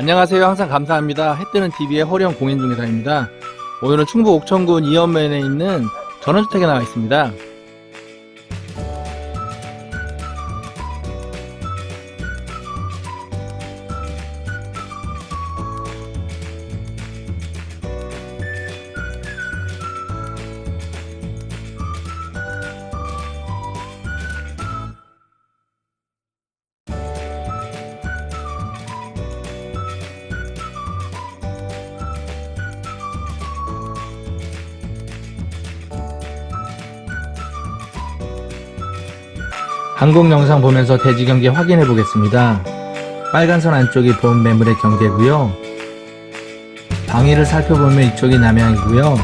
안녕하세요. 항상 감사합니다. 해뜨는 TV의 허령 공인중개사입니다. 오늘은 충북 옥천군 이연면에 있는 전원주택에 나와 있습니다. 항공 영상 보면서 대지 경계 확인해 보겠습니다. 빨간 선 안쪽이 본 매물의 경계고요. 방위를 살펴보면 이쪽이 남향이고요.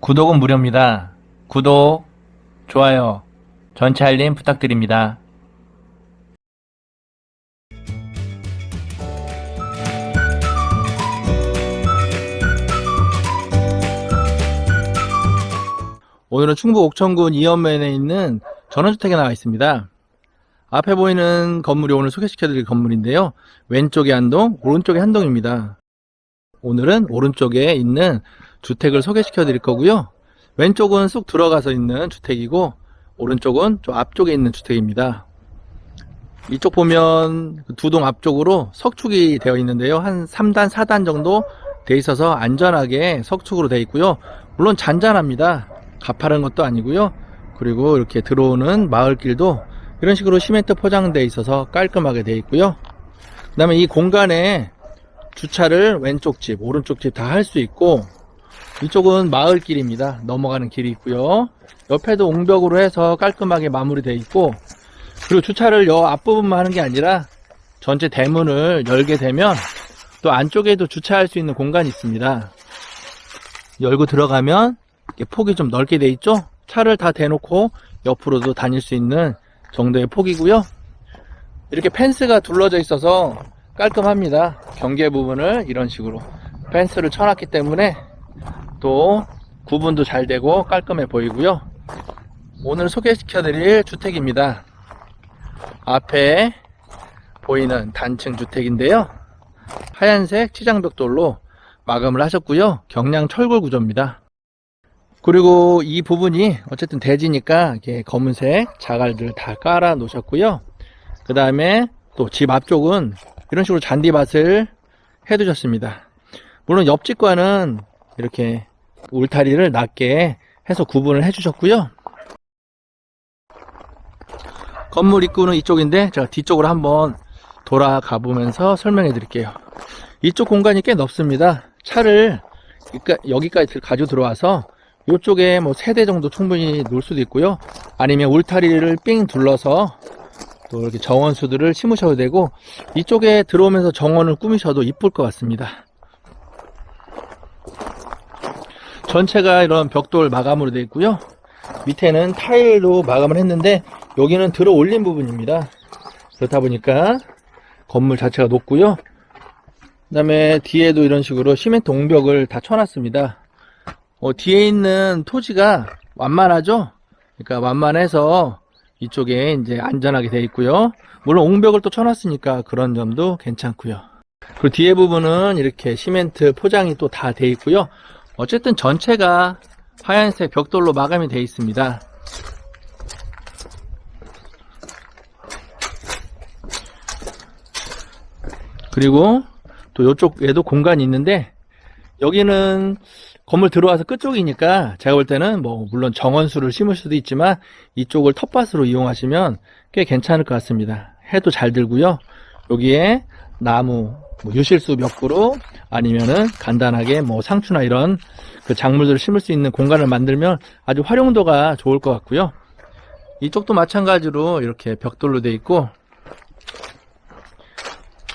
구독은 무료입니다. 구독, 좋아요, 전체 알림 부탁드립니다. 오늘은 충북 옥천군 이연면에 있는 전원주택에 나와 있습니다. 앞에 보이는 건물이 오늘 소개시켜드릴 건물인데요. 왼쪽에 한 동, 오른쪽에 한 동입니다. 오늘은 오른쪽에 있는 주택을 소개시켜드릴 거고요. 왼쪽은 쑥 들어가서 있는 주택이고, 오른쪽은 좀 앞쪽에 있는 주택입니다. 이쪽 보면 두 동 앞쪽으로 석축이 되어 있는데요. 한 3단, 4단 정도 돼 있어서 안전하게 석축으로 되어 있고요. 물론 잔잔합니다. 가파른 것도 아니고요. 그리고 이렇게 들어오는 마을길도 이런 식으로 시멘트 포장되어 있어서 깔끔하게 되어 있고요. 그 다음에 이 공간에 주차를 왼쪽 집, 오른쪽 집 다 할 수 있고 이쪽은 마을길입니다. 넘어가는 길이 있고요. 옆에도 옹벽으로 해서 깔끔하게 마무리되어 있고 그리고 주차를 여 앞부분만 하는 게 아니라 전체 대문을 열게 되면 또 안쪽에도 주차할 수 있는 공간이 있습니다. 열고 들어가면 폭이 좀 넓게 돼 있죠? 차를 다 대놓고 옆으로도 다닐 수 있는 정도의 폭이고요. 이렇게 펜스가 둘러져 있어서 깔끔합니다. 경계 부분을 이런 식으로 펜스를 쳐놨기 때문에 또 구분도 잘 되고 깔끔해 보이고요. 오늘 소개시켜 드릴 주택입니다. 앞에 보이는 단층 주택인데요. 하얀색 치장벽돌로 마감을 하셨고요. 경량 철골 구조입니다. 그리고 이 부분이 어쨌든 대지니까 이렇게 검은색 자갈들 다 깔아 놓으셨고요. 그 다음에 또 집 앞쪽은 이런 식으로 잔디밭을 해 두셨습니다. 물론 옆집과는 이렇게 울타리를 낮게 해서 구분을 해 주셨고요. 건물 입구는 이쪽인데 제가 뒤쪽으로 한번 돌아가 보면서 설명해 드릴게요. 이쪽 공간이 꽤 넓습니다. 차를 여기까지 가지고 들어와서 이쪽에 뭐세대 정도 충분히 놓을 수도 있고요. 아니면 울타리를 삥 둘러서 또 이렇게 정원수들을 심으셔도 되고 이쪽에 들어오면서 정원을 꾸미셔도 이쁠 것 같습니다. 전체가 이런 벽돌 마감으로 되어 있고요. 밑에는 타일로 마감을 했는데 여기는 들어 올린 부분입니다. 그렇다 보니까 건물 자체가 높고요. 그 다음에 뒤에도 이런 식으로 시멘트 옹벽을 다 쳐놨습니다. 어, 뒤에 있는 토지가 완만하죠? 그러니까 완만해서 이쪽에 이제 안전하게 되어 있고요. 물론 옹벽을 또 쳐놨으니까 그런 점도 괜찮고요. 그리고 뒤에 부분은 이렇게 시멘트 포장이 또다 되어 있고요. 어쨌든 전체가 하얀색 벽돌로 마감이 되어 있습니다. 그리고 또 이쪽에도 공간이 있는데 여기는 건물 들어와서 끝쪽이니까 제가 볼 때는 뭐 물론 정원수를 심을 수도 있지만 이쪽을 텃밭으로 이용하시면 꽤 괜찮을 것 같습니다. 해도 잘 들고요. 여기에 나무 뭐 유실수 몇 그루 아니면은 간단하게 뭐 상추나 이런 그 작물들을 심을 수 있는 공간을 만들면 아주 활용도가 좋을 것 같고요. 이쪽도 마찬가지로 이렇게 벽돌로 되어 있고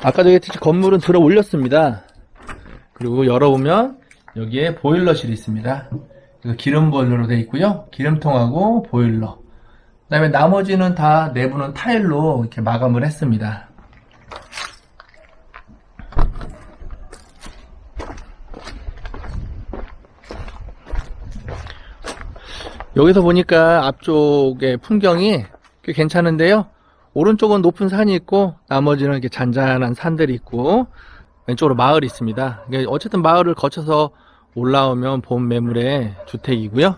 아까도 얘기했듯이 건물은 들어 올렸습니다. 그리고 열어보면 여기에 보일러실이 있습니다. 기름 보일러로 되어 있고요. 기름통하고 보일러. 그 다음에 나머지는 다 내부는 타일로 이렇게 마감을 했습니다. 여기서 보니까 앞쪽의 풍경이 꽤 괜찮은데요. 오른쪽은 높은 산이 있고 나머지는 이렇게 잔잔한 산들이 있고 왼쪽으로 마을이 있습니다. 이게 어쨌든 마을을 거쳐서 올라오면 본 매물의 주택이고요.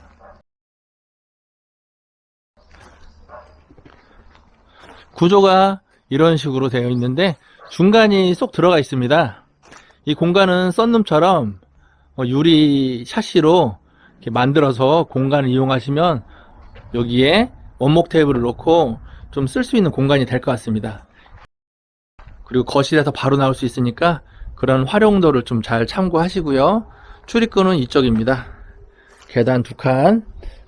구조가 이런 식으로 되어 있는데 중간이 쏙 들어가 있습니다. 이 공간은 썬룸처럼 어, 유리 샤시로 만들어서 공간을 이용하시면 여기에 원목 테이블을 놓고 좀 쓸 수 있는 공간이 될 것 같습니다. 그리고 거실에서 바로 나올 수 있으니까 그런 활용도를 좀 잘 참고하시고요. 출입구는 이쪽입니다. 계단 두 칸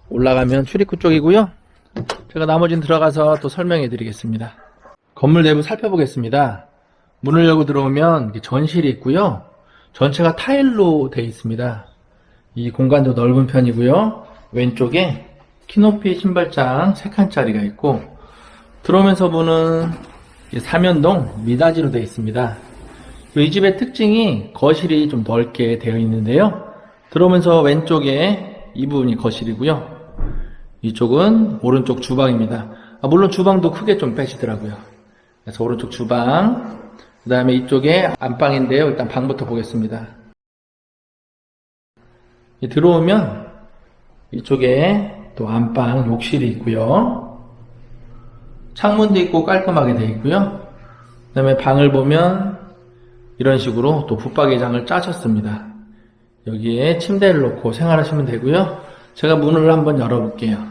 올라가면 출입구 쪽이고요. 제가 나머지는 들어가서 또 설명해 드리겠습니다. 건물 내부 살펴보겠습니다. 문을 열고 들어오면 전실이 있고요. 전체가 타일로 되어 있습니다. 이 공간도 넓은 편이고요. 왼쪽에 키높이 신발장 3칸짜리가 있고 들어오면서 보는 이 사면동 미닫이로 되어 있습니다. 이 집의 특징이 거실이 좀 넓게 되어 있는데요. 들어오면서 왼쪽에 이 부분이 거실이고요. 이쪽은 오른쪽 주방입니다. 아, 물론 주방도 크게 좀 빼시더라고요. 그래서 오른쪽 주방, 그 다음에 이쪽에 안방인데요. 일단 방부터 보겠습니다. 이 들어오면 이쪽에 또 안방 욕실이 있고요. 창문도 있고 깔끔하게 되어 있고요. 그 다음에 방을 보면 이런 식으로 또 붙박이장을 짜셨습니다. 여기에 침대를 놓고 생활하시면 되고요. 제가 문을 한번 열어볼게요.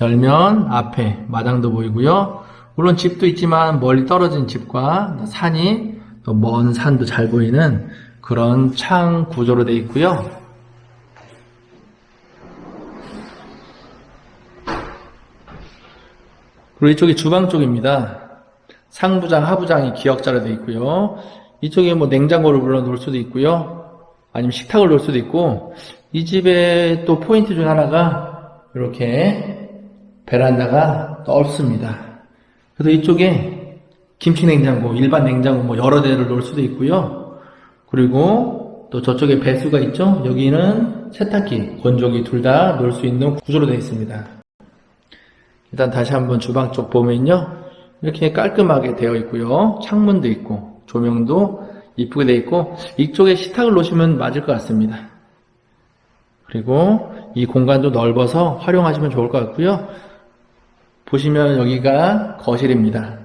열면 앞에 마당도 보이고요. 물론 집도 있지만 멀리 떨어진 집과 산이 또 먼 산도 잘 보이는 그런 창 구조로 되어 있고요. 그리고 이쪽이 주방 쪽입니다. 상부장, 하부장이 기역자로 되어 있고요. 이쪽에 뭐 냉장고를 물론 놓을 수도 있고요. 아니면 식탁을 놓을 수도 있고, 이 집의 또 포인트 중 하나가 이렇게 베란다가 넓습니다. 그래서 이쪽에 김치 냉장고, 일반 냉장고 뭐 여러 대를 놓을 수도 있고요. 그리고 또 저쪽에 배수가 있죠. 여기는 세탁기, 건조기 둘 다 놓을 수 있는 구조로 되어 있습니다. 일단 다시 한번 주방 쪽 보면요. 이렇게 깔끔하게 되어 있고요. 창문도 있고, 조명도 이쁘게 되어 있고, 이쪽에 식탁을 놓으시면 맞을 것 같습니다. 그리고 이 공간도 넓어서 활용하시면 좋을 것 같고요. 보시면 여기가 거실입니다.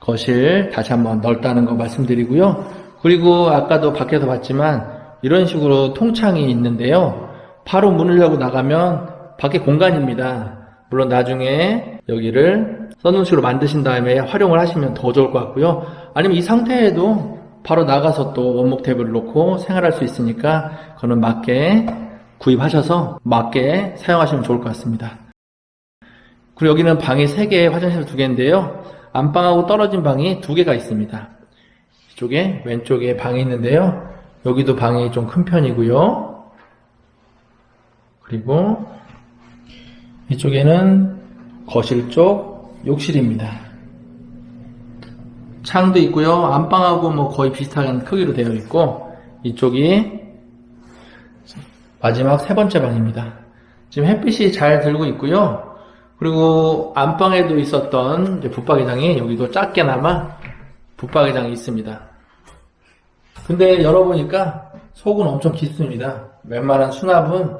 거실 다시 한번 넓다는 거 말씀드리고요. 그리고 아까도 밖에서 봤지만 이런 식으로 통창이 있는데요. 바로 문을 열고 나가면 밖에 공간입니다. 물론 나중에 여기를 써놓으식으로 만드신 다음에 활용을 하시면 더 좋을 것 같고요. 아니면 이 상태에도 바로 나가서 또 원목 탭을 놓고 생활할 수 있으니까 그거는 맞게 구입하셔서 맞게 사용하시면 좋을 것 같습니다. 그리고 여기는 방이 3개, 화장실 2개인데요. 안방하고 떨어진 방이 2개가 있습니다. 이쪽에 왼쪽에 방이 있는데요. 여기도 방이 좀 큰 편이고요. 그리고 이쪽에는 거실 쪽 욕실입니다. 창도 있고요. 안방하고 뭐 거의 비슷한 크기로 되어 있고 이쪽이 마지막 세 번째 방입니다. 지금 햇빛이 잘 들고 있고요. 그리고 안방에도 있었던 붙박이장이 여기도 작게나마 붙박이장이 있습니다. 근데 열어보니까 속은 엄청 깊습니다. 웬만한 수납은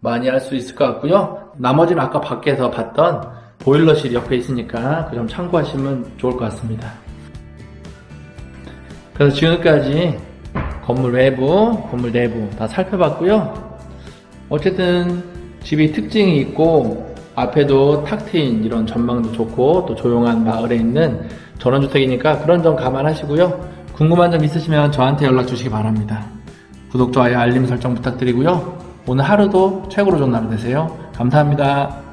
많이 할 수 있을 것 같고요. 나머지는 아까 밖에서 봤던 보일러실이 옆에 있으니까 그 점 참고하시면 좋을 것 같습니다. 그래서 지금까지 건물 외부, 건물 내부 다 살펴봤고요. 어쨌든 집이 특징이 있고 앞에도 탁 트인 이런 전망도 좋고 또 조용한 마을에 있는 전원주택이니까 그런 점 감안하시고요. 궁금한 점 있으시면 저한테 연락 주시기 바랍니다. 구독, 좋아요, 알림 설정 부탁드리고요. 오늘 하루도 최고로 좋은 하루 되세요. 감사합니다.